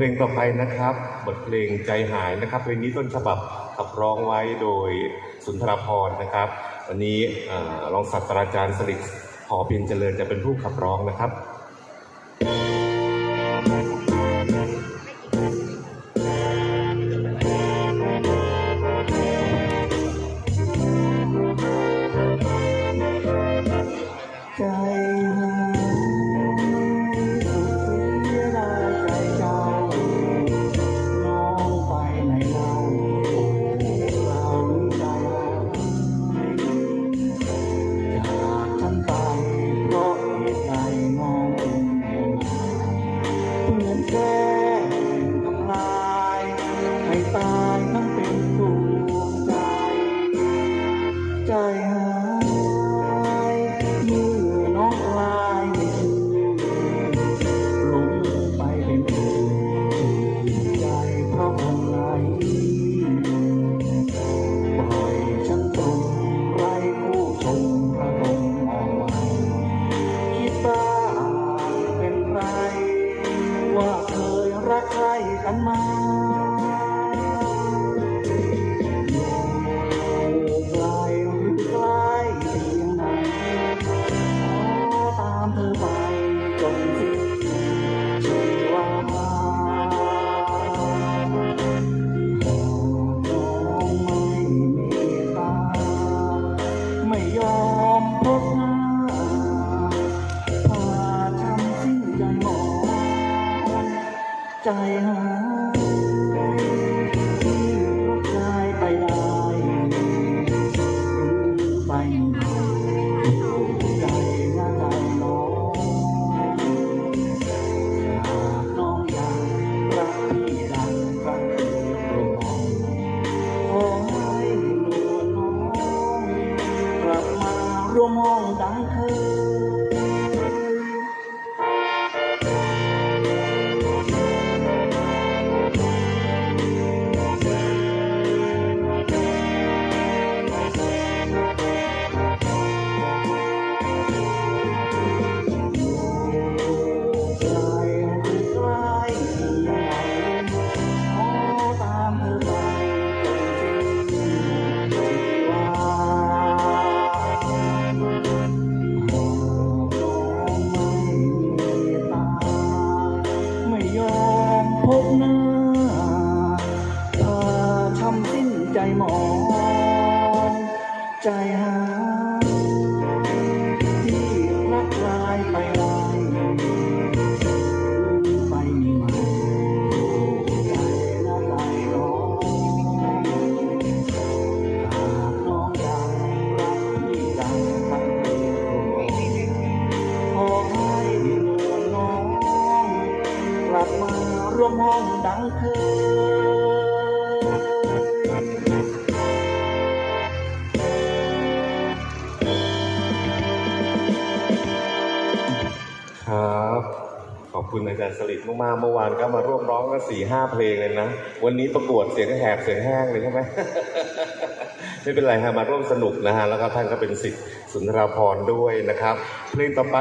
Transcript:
เพลงต่อไปนะครับ บทเพลงใจหายนะครับ เพลงนี้ต้นฉบับขับร้องไว้โดยสุนทรพรนะครับ วันนี้รองศาสตราจารย์สลิดหอเพียรเจริญจะเป็นผู้ขับร้องนะครับ ใจหายที่รักกายไปได้หรือไปไหนอยู่ใจหน้าใจน้องหากน้องยังรักพี่ดังรักพี่โปรดมองขอให้นวลน้องกลับมาร่วมองดังเคย ใจหาที่รักลายไปไวไปใหม่ใจละลายน้องหากน้องยังรักพี่ดังทันเดิมขอให้นวลน้องกลับมาร่วมห้องดังเคย ขอบคุณอาจารย์สลิดมากๆ เมื่อวานก็มาร่วมร้องกันสี่ห้าเพลงเลยนะ วันนี้ประกวดเสียงแหบเสียงแห้งเลยใช่ไหม ไม่เป็นไรฮะมาร่วมสนุกนะฮะ แล้วก็ท่านก็เป็นสิทธิ์สุนทรภพรณ์ด้วยนะครับ เพลงต่อไป